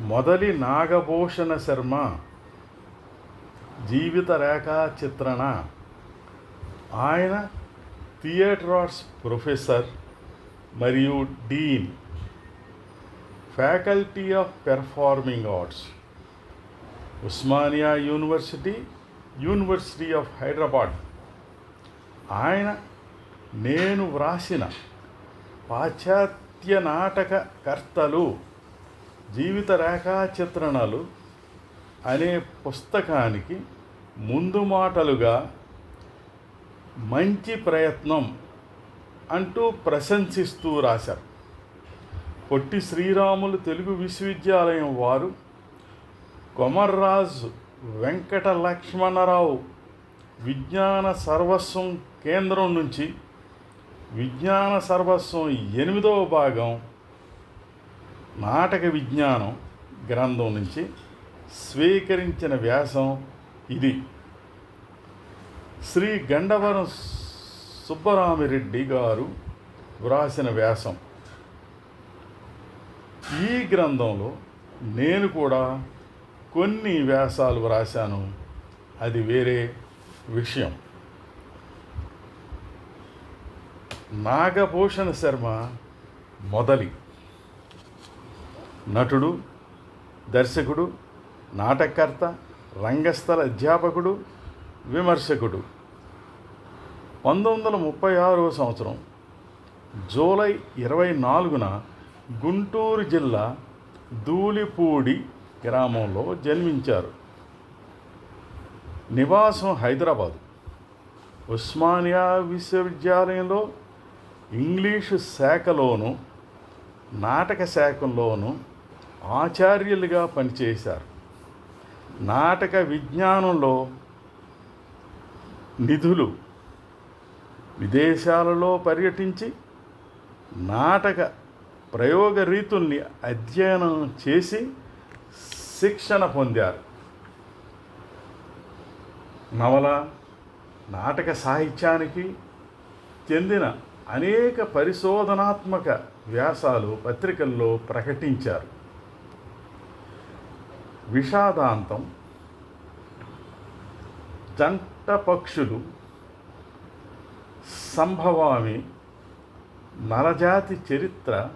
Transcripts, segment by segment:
మొదలి నాగభూషణ శర్మ జీవిత రేఖా చిత్రణ. ఆయన థియేటర్ ఆర్ట్స్ ప్రొఫెసర్ మరియు dean faculty of performing arts Osmania university university of Hyderabad. ఆయన నేను వ్రాసిన పాశ్చాత్య నాటకకర్తలు జీవిత రేఖా చిత్రణలు అనే పుస్తకానికి ముందు మాటలుగా మంచి ప్రయత్నం అంటూ ప్రశంసిస్తూ రాశారు. పొట్టి శ్రీరాములు తెలుగు విశ్వవిద్యాలయం వారు కొమర్రాజు వెంకట లక్ష్మణరావు విజ్ఞాన సర్వస్వం కేంద్రం నుంచి విజ్ఞాన సర్వస్వం ఎనిమిదవ భాగం నాటక విజ్ఞానం గ్రంథం నుంచి స్వీకరించిన వ్యాసం ఇది. శ్రీ గండవరం సుబ్బరామిరెడ్డి గారు వ్రాసిన వ్యాసం. ఈ గ్రంథంలో నేను కూడా కొన్ని వ్యాసాలు వ్రాశాను. అది వేరే విషయం. నాగభూషణ శర్మ మొదలి నటుడు దర్శకుడు నాటకర్త రంగస్థల అధ్యాపకుడు విమర్శకుడు. పంతొమ్మిది వందల ముప్పై ఆరవ సంవత్సరం జూలై ఇరవై నాలుగున గుంటూరు జిల్లా ధూళిపూడి గ్రామంలో జన్మించారు. నివాసం హైదరాబాదు. ఉస్మానియా విశ్వవిద్యాలయంలో ఇంగ్లీషు శాఖలోను నాటక శాఖలోను ఆచార్యులుగా పనిచేశారు. నాటక విజ్ఞానంలో నిధులు విదేశాలలో పర్యటించి నాటక ప్రయోగ రీతుల్ని అధ్యయనం చేసి శిక్షణ పొందారు. నవల నాటక సాహిత్యానికి చెందిన అనేక పరిశోధనాత్మక వ్యాసాలు పత్రికల్లో ప్రకటించారు. విషాదాంతం జంట పక్షులు సంభవామి నరజాతి చరిత్ర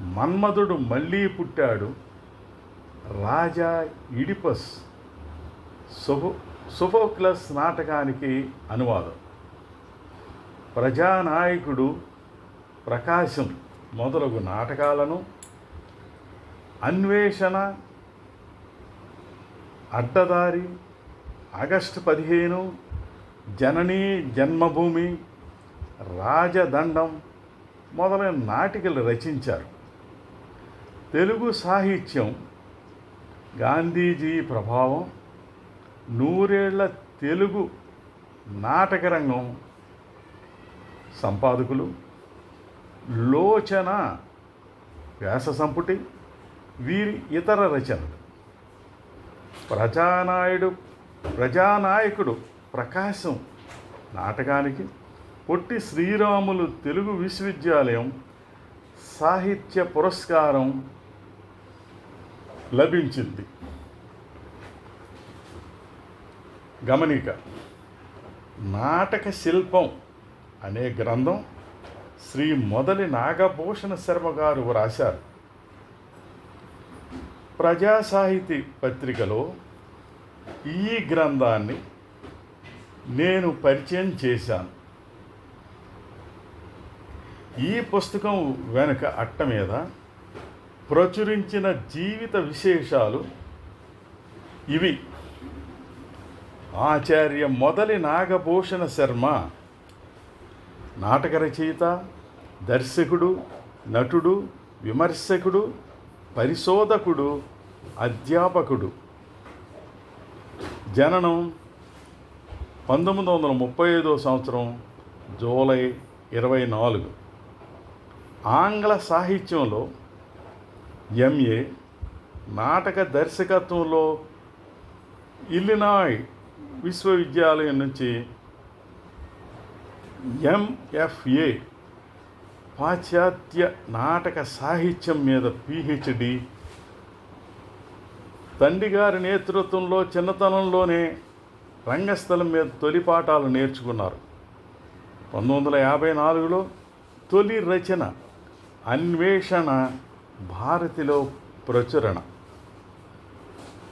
మన్మధుడు మళ్ళీ పుట్టాడు రాజా ఇడిపస్ సొఫో సొఫోక్లస్ నాటకానికి అనువాదం. ప్రజానాయకుడు ప్రకాశం మొదలగు నాటకాలను అన్వేషణ అడ్డదారి ఆగస్టు పదిహేను జననీ జన్మభూమి రాజదండం మొదలైన నాటికలు రచించారు. తెలుగు సాహిత్యం గాంధీజీ ప్రభావం నూరేళ్ళ తెలుగు నాటకరంగం సంపాదకులు లోచన వ్యాస సంపుటి వీరి ఇతర రచనలు. ప్రజానాయుడు ప్రజానాయకుడు ప్రకాశం. నాటకానికి పొట్టి శ్రీరాములు తెలుగు విశ్వవిద్యాలయం సాహిత్య పురస్కారం లభించింది. గమనిక నాటక శిల్పం అనే గ్రంథం శ్రీ మొదలి నాగభూషణ శర్మ గారు వ్రాశారు ప్రజా సాహితీ పత్రికలో ఈ గ్రంథాన్ని నేను పరిచయం చేశాను. ఈ పుస్తకం వెనుక అట్ట మీద ప్రచురించిన జీవిత విశేషాలు ఇవి. ఆచార్య మొదలి నాగభూషణ శర్మ నాటక రచయిత దర్శకుడు నటుడు విమర్శకుడు పరిశోధకుడు అధ్యాపకుడు. జననం పంతొమ్మిది వందల ముప్పై ఐదో సంవత్సరం జూలై ఇరవై నాలుగు. ఆంగ్ల సాహిత్యంలో ఎంఏ నాటక దర్శకత్వంలో ఇల్లినాయ్ విశ్వవిద్యాలయం నుంచి ఎంఎఫ్ఏ పాశ్చాత్య నాటక సాహిత్యం మీద పిహెచ్డి. తండ్రి గారి నేతృత్వంలో చిన్నతనంలోనే రంగస్థలం మీద తొలి పాఠాలు నేర్చుకున్నారు. పంతొమ్మిది వందల యాభై నాలుగులో తొలి రచన అన్వేషణ భారతిలో ప్రచురణ.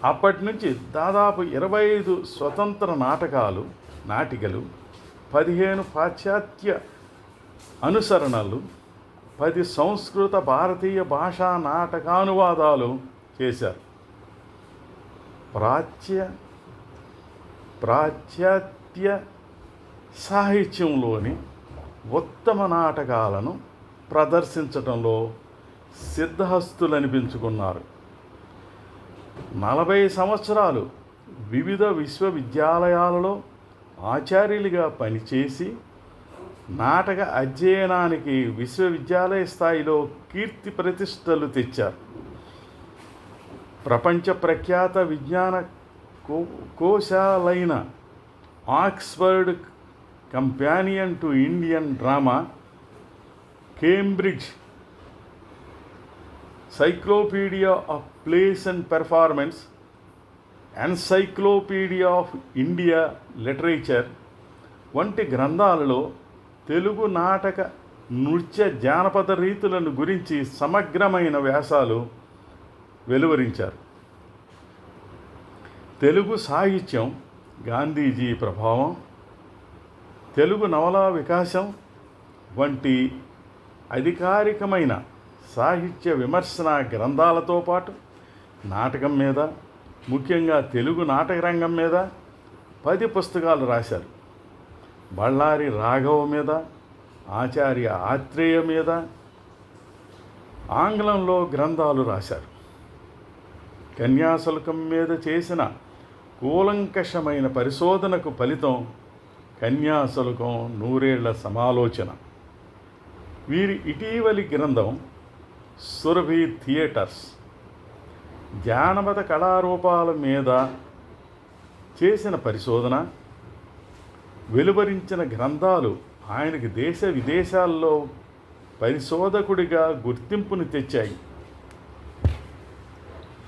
అప్పటి నుంచి దాదాపు ఇరవై ఐదు స్వతంత్ర నాటకాలు నాటికలు పదిహేను పాశ్చాత్య అనుసరణలు పది సంస్కృత భారతీయ భాషా నాటకానువాదాలు చేశారు. ప్రాచ్య ప్రాచ్యాత్య సాహిత్యంలోని ఉత్తమ నాటకాలను ప్రదర్శించడంలో సిద్ధహస్తులనిపించుకున్నారు. నలభై సంవత్సరాలు వివిధ విశ్వవిద్యాలయాలలో ఆచార్యులుగా పనిచేసి నాటక అధ్యయనానికి విశ్వవిద్యాలయ స్థాయిలో కీర్తి ప్రతిష్టలు తెచ్చారు. ప్రపంచ ప్రఖ్యాత విజ్ఞాన కో కోశాలైన Oxford companion to Indian drama Cambridge cyclopedia of place and performance encyclopedia of India literature వంటి గ్రంథాలలో తెలుగు నాటక నృత్య జానపద రీతులను గురించి సమగ్రమైన వ్యాసాలు వెలువరించారు. తెలుగు సాహిత్యం గాంధీజీ ప్రభావం తెలుగు నవలా వికాసం వంటి అధికారికమైన సాహిత్య విమర్శన గ్రంథాలతో పాటు నాటకం మీద ముఖ్యంగా తెలుగు నాటక రంగం మీద పది పుస్తకాలు రాశారు. బళ్ళారి రాఘవ మీద ఆచార్య ఆత్రేయ మీద ఆంగ్లంలో గ్రంథాలు రాశారు. కన్యాశుల్కం మీద చేసిన కూలంకషమైన పరిశోధనకు ఫలితం కన్యాశుల్కం నూరేళ్ళ సమాలోచన. వీరి ఇటీవలి గ్రంథం సురభి థియేటర్స్. జానపద కళారూపాల మీద చేసిన పరిశోధన వెలువరించిన గ్రంథాలు ఆయనకి దేశ విదేశాల్లో పరిశోధకుడిగా గుర్తింపుని తెచ్చాయి.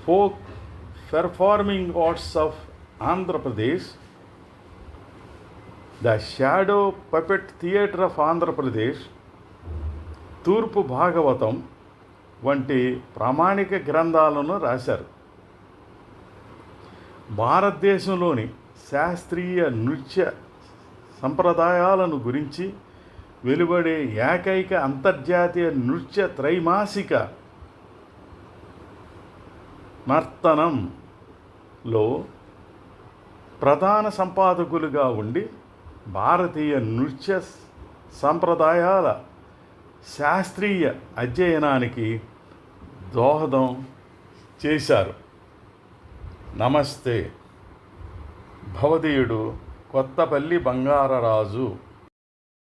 Folk performing arts of Andhra Pradesh the shadow puppet theatre of Andhra Pradesh తూర్పు భాగవతం వంటి ప్రామాణిక గ్రంథాలను రాశారు. భారతదేశంలోని శాస్త్రీయ నృత్య సంప్రదాయాలను గురించి వెలువడే ఏకైక అంతర్జాతీయ నృత్య త్రైమాసిక నర్తనంలో ప్రధాన సంపాదకులుగా ఉండి భారతీయ నృత్య సంప్రదాయాల శాస్త్రీయ అధ్యయనానికి దోహదం చేశారు. నమస్తే. భవదీయుడు కొత్తపల్లి బంగారరాజు.